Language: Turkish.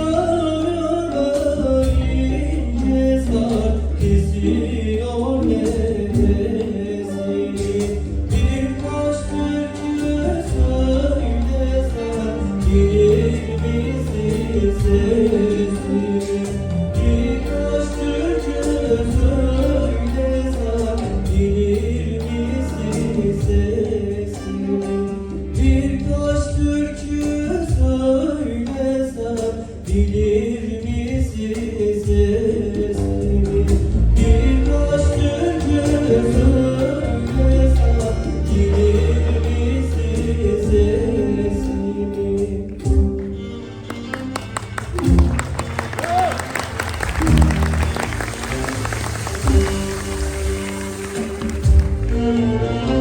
know gelir misin sesime Birkaç sesime Thank